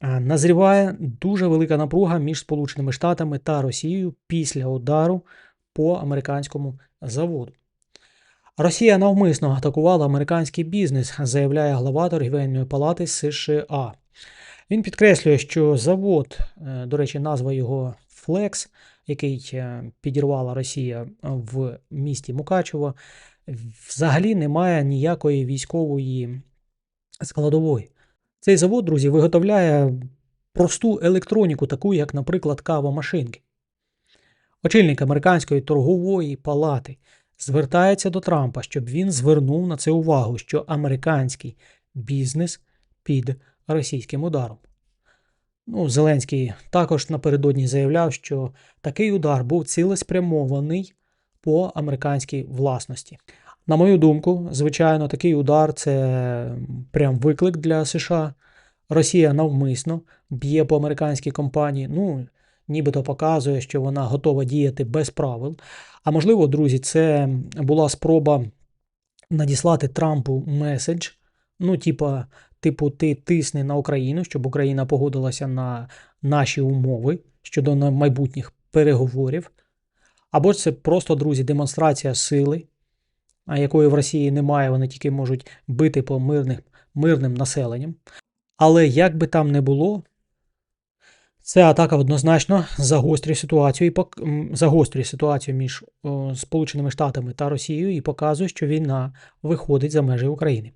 Назріває дуже велика напруга між Сполученими Штатами та Росією після удару по американському заводу. Росія навмисно атакувала американський бізнес, заявляє глава торгівельної палати США. Він підкреслює, що завод, е, до речі, назва його Flex, який е, підірвала Росія в місті Мукачево, взагалі не має ніякої військової складової. Цей завод, друзі, виготовляє просту електроніку, таку як, наприклад, кавомашинки. Очільник американської торгової палати звертається до Трампа, щоб він звернув на це увагу, що американський бізнес під російським ударом. Ну, Зеленський також напередодні заявляв, що такий удар був цілеспрямований по американській власності. На мою думку, звичайно, такий удар це прям виклик для США. Росія навмисно б'є по американській компанії. Ну, нібито показує, що вона готова діяти без правил. А можливо, друзі, це була спроба надіслати Трампу меседж. Ну, типа, типу, ти тисни на Україну, щоб Україна погодилася на наші умови щодо майбутніх переговорів. Або це просто, друзі, демонстрація сили, якої в Росії немає, вони тільки можуть бити по мирних, мирним населенням. Але як би там не було, ця атака однозначно загострює ситуацію і пок- загострює ситуацію між Сполученими Штатами та Росією і показує, що війна виходить за межі України.